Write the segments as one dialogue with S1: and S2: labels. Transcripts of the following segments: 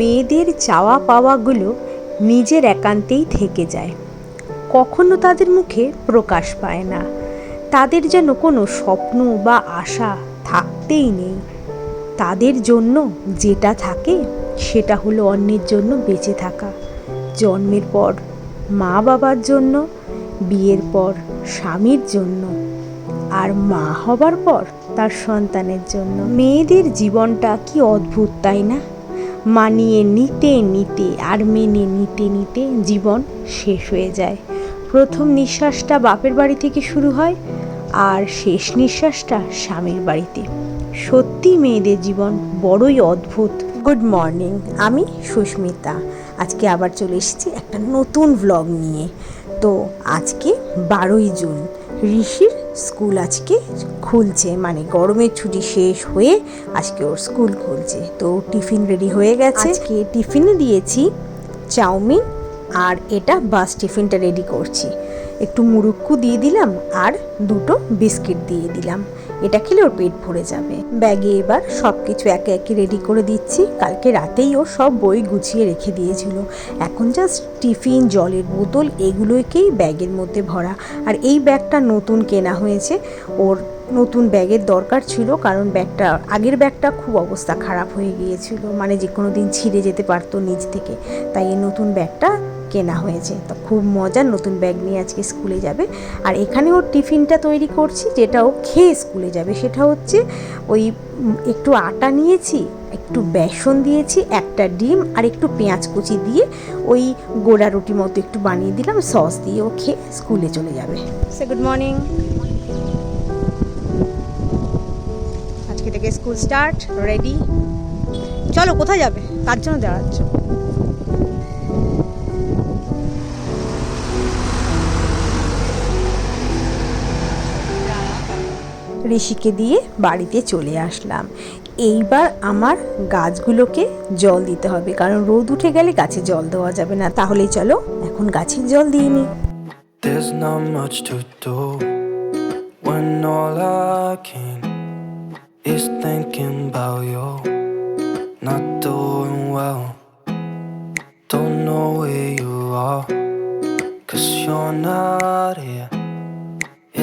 S1: মেয়েদের চাওয়া পাওয়াগুলো নিজের একান্তেই থেকে যায়। কখনো তাদের মুখে প্রকাশ পায় না। তাদের যেন কোনো স্বপ্ন বা আশা থাকতেই নেই। তাদের জন্য যেটা থাকে, সেটা হলো অন্যের জন্য বেঁচে থাকা। জন্মের পর মা বাবার জন্য, বিয়ের পর স্বামীর জন্য, আর মা হবার পর তার সন্তানের জন্য। মেয়েদের জীবনটা কি অদ্ভুত, তাই না? মানিয়ে নিতে নিতে আর মেনে নিতে নিতে জীবন শেষ হয়ে যায়। প্রথম নিঃশ্বাসটা বাপের বাড়ি থেকে শুরু হয় আর শেষ নিঃশ্বাসটা স্বামীর বাড়িতে। সত্যি মেয়েদের জীবন বড়ই অদ্ভুত। গুড মর্নিং, আমি সুস্মিতা। আজকে আবার চলে এসেছি একটা নতুন ভ্লগ নিয়ে। তো আজকে বারোই জুন ঋষির স্কুল আজকে খুলছে মানে গরমের ছুটি শেষ হয়ে আজকে ওর স্কুল খুলছে। তো টিফিন রেডি হয়ে গেছে। আজকে টিফিনে দিয়েছি চাউমিন আর এটা বাস টিফিনটা রেডি করছি। একটু মুরুক্কু দিয়ে দিলাম আর দুটো বিস্কিট দিয়ে দিলাম। এটা খেলে ওর পেট ভরে যাবে। ব্যাগে এবার সব কিছু একে একে রেডি করে দিচ্ছি। কালকে রাতেই ও সব বই গুছিয়ে রেখে দিয়েছিল। এখন জাস্ট টিফিন, জলের বোতল এগুলোকেই ব্যাগের মধ্যে ভরা। আর এই ব্যাগটা নতুন কেনা হয়েছে। ওর নতুন ব্যাগের দরকার ছিল কারণ ব্যাগটা, আগের ব্যাগটা খুব অবস্থা খারাপ হয়ে গিয়েছিল। মানে যে কোনো দিন ছিঁড়ে যেতে পারতো নিজ থেকে। তাই এই নতুন ব্যাগটা কেনা হয়েছে। তো খুব মজার নতুন ব্যাগ নিয়ে আজকে স্কুলে যাবে। আর এখানে ওর টিফিনটা তৈরি করছি যেটা ও খেয়ে স্কুলে যাবে। সেটা হচ্ছে ওই একটু আটা নিয়েছি, একটু বেসন দিয়েছি, একটা ডিম আর একটু পেঁয়াজ কুচি দিয়ে ওই গোড়া রুটি মতো একটু বানিয়ে দিলাম সস দিয়ে ও খেয়ে স্কুলে চলে যাবে। গুড মর্নিং আজকে থেকে স্কুল স্টার্ট রেডি চলো, কোথায় যাবে? তার জন্য দাঁড়াচ্ছ ঋষিকে দিয়ে বাড়িতে চলে আসলাম এইবার আমার গাছগুলোকে জল দিতে হবে কারণ রোদ উঠে গেলে গাছে জল দেওয়া যাবে না তাহলে চলো এখন গাছে জল দিয়ে নিই
S2: There's not much to do when all I can is thinking about you. Not doing well, don't know where you are, cause you're not here.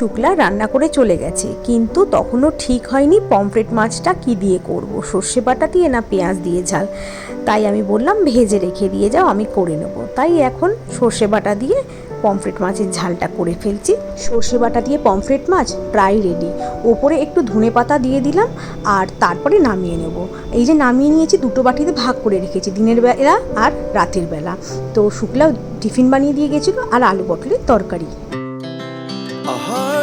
S1: Shukla রান্না করে চলে গেছে। কিন্তু তখনও ঠিক হয়নি পমফ্রেট মাছটা কি দিয়ে করব। সর্ষে বাটা দিয়ে না পেঁয়াজ দিয়ে ঝাল? তাই আমি বললাম, ভেজে রেখে দিয়ে যাও, আমি করে নেব। তাই এখন সর্ষে বাটা দিয়ে পমফ্রেট মাছের ঝালটা করে ফেলছি। সর্ষে বাটা দিয়ে পমফ্রেট মাছ প্রায় রেডি ওপরে একটু ধনে পাতা দিয়ে দিলাম আর তারপরে নামিয়ে নেব। এই যে নামিয়ে নিয়েছি, দুটো বাটিতে ভাগ করে রেখেছি, দিনের বেলা আর রাতের বেলা। তো শুক্লাও টিফিন বানিয়ে দিয়ে গেছিল আর আলু পটলের তরকারি।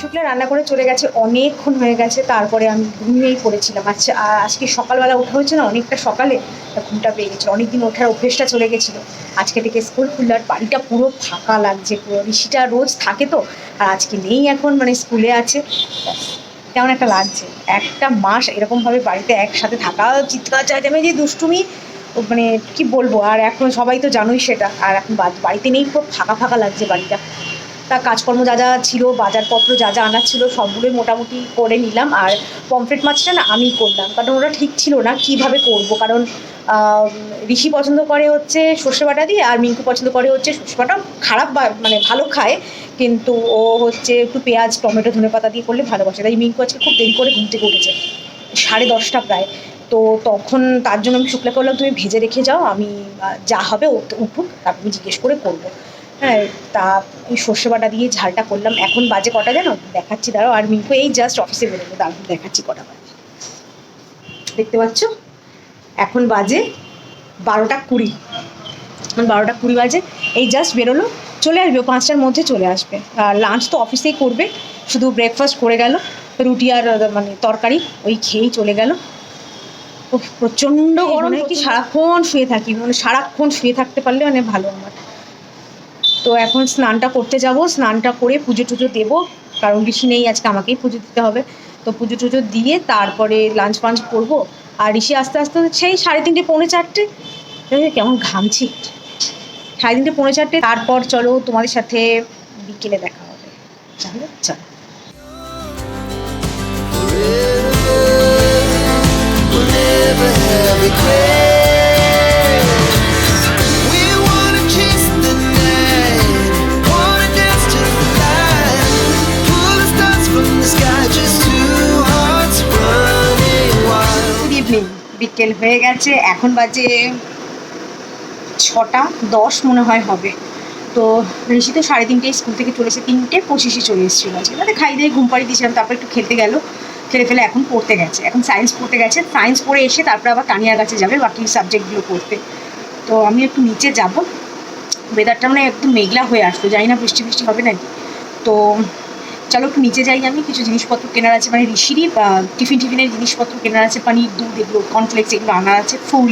S1: শুক্লা রান্না করে চলে গেছে, অনেকক্ষণ হয়ে গেছে, তারপরে আমি ঘুমিয়েই পড়েছিলাম। আচ্ছা আজকে সকালবেলা ওঠা হয়েছে না? অনেকটা সকালে ঘুমটা পেয়ে গেছিল। অনেকদিন ওঠার অভ্যেসটা চলে গেছিল। আজকে থেকে স্কুল খুললে আর বাড়িটা পুরো ফাঁকা লাগছে, পুরো ঋষিটা রোজ থাকে তো, আর আজকে নেই এখন মানে স্কুলে আছে। কেমন একটা লাগছে। একটা মাস এরকমভাবে বাড়িতে একসাথে থাকা চিৎকার, চেঁচামেচি, দুষ্টুমি মানে কি বলব, আর এখন সবাই তো জানোই সেটা, আর এখন বাড়িতে নেই খুব ফাঁকা ফাঁকা লাগছে বাড়িটা।
S3: তা কাজকর্ম যা যা ছিল বাজারপত্র যা যা আনার ছিল, সবগুলোই মোটামুটি করে নিলাম, আর পমফ্রেট মাছটা না আমিই করলাম, কারণ ওটা ঠিক ছিল না কীভাবে করব, কারণ ঋষি পছন্দ করে হচ্ছে সর্ষে বাটা দিয়ে, আর মিঙ্কু পছন্দ করে হচ্ছে সর্ষে বাটা, খারাপ মানে ভালো খায়, কিন্তু ও হচ্ছে একটু পেঁয়াজ, টমেটো ধনে পাতা দিয়ে করলে ভালোবাসে, তাই মিঙ্কু আজকে খুব দেরি করে ঘুম থেকে উঠেছে, সাড়ে দশটা প্রায়। তো তখন তার জন্য আমি শুক্লা করলাম তুমি ভেজে রেখে যাও, আমি যা হবে উঠুক, তারপর আমি জিজ্ঞেস করে করব। হ্যাঁ তা সর্ষে বাটা দিয়ে ঝালটা করলাম। এখন বাজে কটা জানো? দেখাচ্ছি, দাঁড়াও, আর মিঙ্কু এই জাস্ট অফিসে বেরোলো। দাঁড়াও দেখাচ্ছি কটা বাজে। দেখতে পাচ্ছ? এখন বাজে বারোটা কুড়ি। এখন বারোটা কুড়ি বাজে। এই জাস্ট বেরোলো, চলে আসবে পাঁচটার মধ্যে চলে আসবে। আর লাঞ্চ তো অফিসেই করবে, শুধু ব্রেকফাস্ট করে গেল, রুটি আর মানে তরকারি, ওই খেয়েই চলে গেল। উফ, প্রচণ্ড গরম কি সারাক্ষণ শুয়ে থাকি মানে সারাক্ষণ শুয়ে থাকতে পারলে মানে ভালো আমার। তো এখন স্নানটা করতে যাব স্নানটা করে পুজো টুজো দেবো কারণ ঋষি নেই আজকে আমাকেই পুজো দিতে হবে। তো পুজো টুজো দিয়ে তারপরে লাঞ্চ ফাঞ্চ করব আর ঋষি আস্তে আস্তে সেই সাড়ে তিনটে পৌনে চারটে কেমন ঘামছি। সাড়ে তিনটে পৌনে চারটে তারপর চলো তোমাদের সাথে বিকেলে দেখা হবে। তাহলে চলো। বিকেল হয়ে গেছে। এখন বাজে ছটা দশ মনে হয় হবে। তো ঋষি তো সাড়ে তিনটে স্কুল থেকে চলে এসে তিনটে পঁচিশে চলে এসেছিল। আজকে তাতে খাই দিয়ে ঘুম পাড়িয়ে দিয়েছিলাম, তারপর একটু খেতে গেল। খেলে ফেলে এখন পড়তে গেছে। এখন সায়েন্স পড়তে গেছে। সায়েন্স পড়ে এসে তারপর আবার কানিয়ার কাছে যাবে বাকি সাবজেক্টগুলো পড়তে। তো আমি একটু নিচে যাব। ওয়েদারটা মানে একটু মেঘলা হয়ে আসতো। জানি না বৃষ্টি বৃষ্টি হবে নাকি? তো চলো একটু নিচে যাই আমি। কিছু জিনিসপত্র কেনার আছে। মানে ঋষিরই টিফিন টিফিনের জিনিসপত্র কেনার আছে। পানির, দুধ এগুলো কর্নফ্লেক্স এগুলো আনার আছে। ফুল,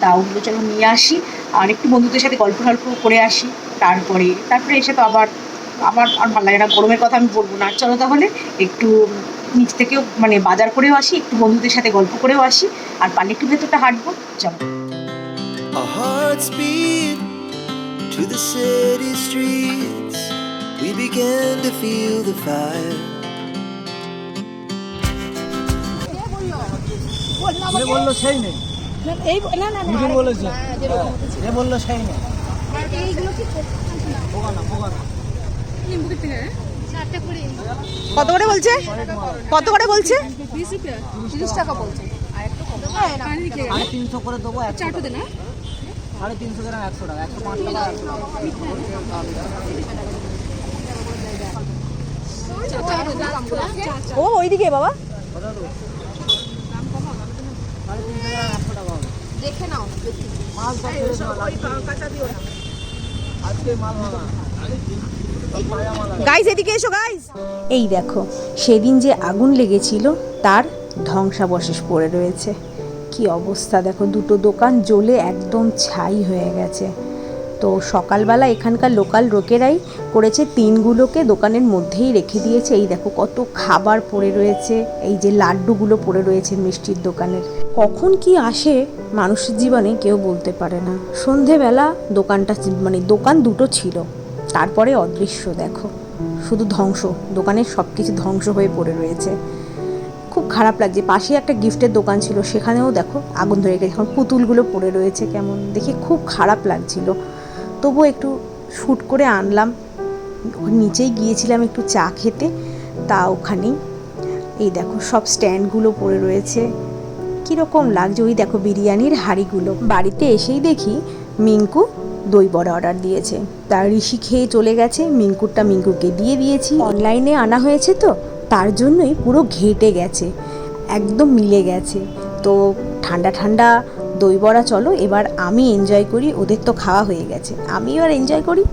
S3: তা ওগুলো চলো নিয়ে আসি। আর একটু বন্ধুদের সাথে গল্প টল্প করে আসি। তারপরে তারপরে এসে তো আবার আবার আর ভালো লাগে না। গরমের কথা আমি বলব না। চলো তাহলে একটু নিচ থেকেও মানে বাজার করেও আসি একটু বন্ধুদের সাথে গল্প করেও আসি আর পারলে একটু ভেতরটা হাঁটবো চলো।
S4: To the city streets. We began to feel the fire.
S5: বলল সেই নেই?
S6: এই না না না
S5: বলেছে। যে বলল সেই নেই?
S6: এইগুলো কি
S5: পোকা না পোকা না
S6: চারটে করে
S3: কত করে বলছে? কত করে বলছে?
S6: তিরিশ টাকা
S5: তিনশো করে দেবো
S6: চারটে
S5: সাড়ে তিনশো গ্রাম একশো টাকা একশো পাঁচ টাকা।
S3: ও ওইদিকে বাবা।
S6: দেখে নাও
S5: দেওয়া আজকে মাল
S3: গাইজ এদিকে এসো এই দেখো, সেদিন যে আগুন লেগেছিল, তার ধ্বংসাবশেষ পড়ে রয়েছে। কি অবস্থা, দেখো, দুটো দোকান জ্বলে একদম ছাই হয়ে গেছে। তো সকালবেলা এখানকার লোকাল লোকেরাই করেছে তিনগুলোকে দোকানের মধ্যেই রেখে দিয়েছে। এই দেখো, কত খাবার পড়ে রয়েছে, এই যে লাড্ডুগুলো পড়ে রয়েছে মিষ্টির দোকানের। কখন কি আসে, মানুষের জীবনে কেউ বলতে পারে না। সন্ধেবেলা দোকানটা মানে দোকান দুটো ছিল। তারপরে অদৃশ্য, দেখো। শুধু ধ্বংস, দোকানের সব কিছু ধ্বংস হয়ে পড়ে রয়েছে। খুব খারাপ লাগছে। পাশে একটা গিফটের দোকান ছিল, সেখানেও দেখো আগুন ধরে গেছে। এখন পুতুলগুলো পড়ে রয়েছে কেমন? দেখে খুব খারাপ লাগছিল। তবুও একটু শ্যুট করে আনলাম। নিচেই গিয়েছিলাম একটু চা খেতে, তা ওখানেই। এই দেখো, সব স্ট্যান্ডগুলো পড়ে রয়েছে। কীরকম লাগছে? ওই দেখো বিরিয়ানির হাঁড়িগুলো। বাড়িতে এসেই দেখি মিঙ্কু দই বড়া অর্ডার দিয়েছে। তা ঋষি খেয়ে চলে গেছে। মিঙ্কুরটা মিঙ্কুকে দিয়ে দিয়েছি। অনলাইনে আনা হয়েছে তো, তার জন্যই পুরো ঘেটে গেছে। একদম মিলে গেছে। তো ঠান্ডা ঠান্ডা দই বড়া চলো, এবার আমি এনজয় করি, ওদের তো খাওয়া হয়ে গেছে। আমি এবার এনজয় করি।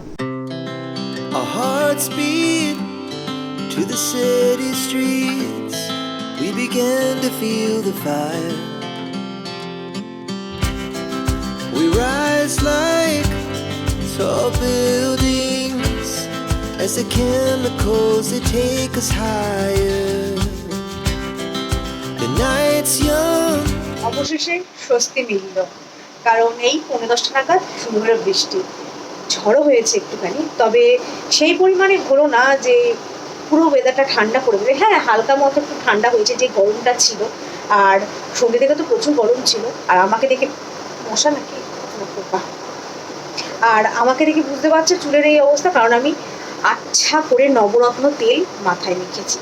S4: To the city streets. We began to feel the fire. Rise like tall buildings as the chemicals, they take us higher. The night's young.
S3: অবশেষে স্বস্তি মিলল, কারণ এই পনেরো দশটা নাগাদ হলো বৃষ্টি ঝড়ো হয়েছে একটুখানি, তবে সেই পরিমাণে হলো না যে পুরো ওয়েদারটা ঠান্ডা করে দেবে হ্যাঁ হালকা মতো একটু ঠান্ডা হয়েছে, যে গরমটা ছিল আর সন্ধ্যে থেকে তো প্রচুর গরম ছিল আর আমাকে দেখে মশা নাকি। আর আমাকে দেখে বুঝতে পারছ, চুলের এই অবস্থা, কারণ আমি আচ্ছা করে নবরত্ন তেল মাথায় মেখেছি।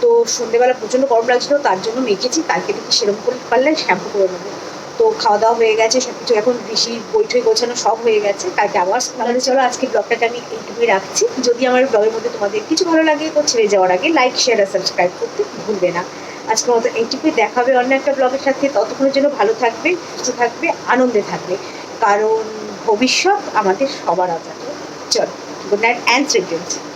S3: তো সন্ধ্যেবেলা প্রচণ্ড গরম লাগছিল, তার জন্য মেখেছি কালকে দেখি সেরকম করে পারলে শ্যাম্পু করে নেব। তো খাওয়া দাওয়া হয়ে গেছে সব কিছু এখন বেশি বইঠই গোছানো সব হয়ে গেছে, কালকে আবার তাহলে চলো আজকে ব্লগটাকে আমি এইটুকুই রাখছি। যদি আমার ব্লগের মধ্যে তোমাদের কিছু ভালো লাগে, তো ছেড়ে যাওয়ার আগে লাইক শেয়ার আর সাবস্ক্রাইব করতে ভুলবে না। আজকের মতো এইটুকুই, দেখাবে অন্য একটা ব্লগের সাথে, ততক্ষণের জন্য ভালো থাকবে, সুস্থ থাকবে, আনন্দে থাকবে। কারণ ভবিষ্যৎ আমাদের সবার আছে চলো গুড নাইট অ্যান্ড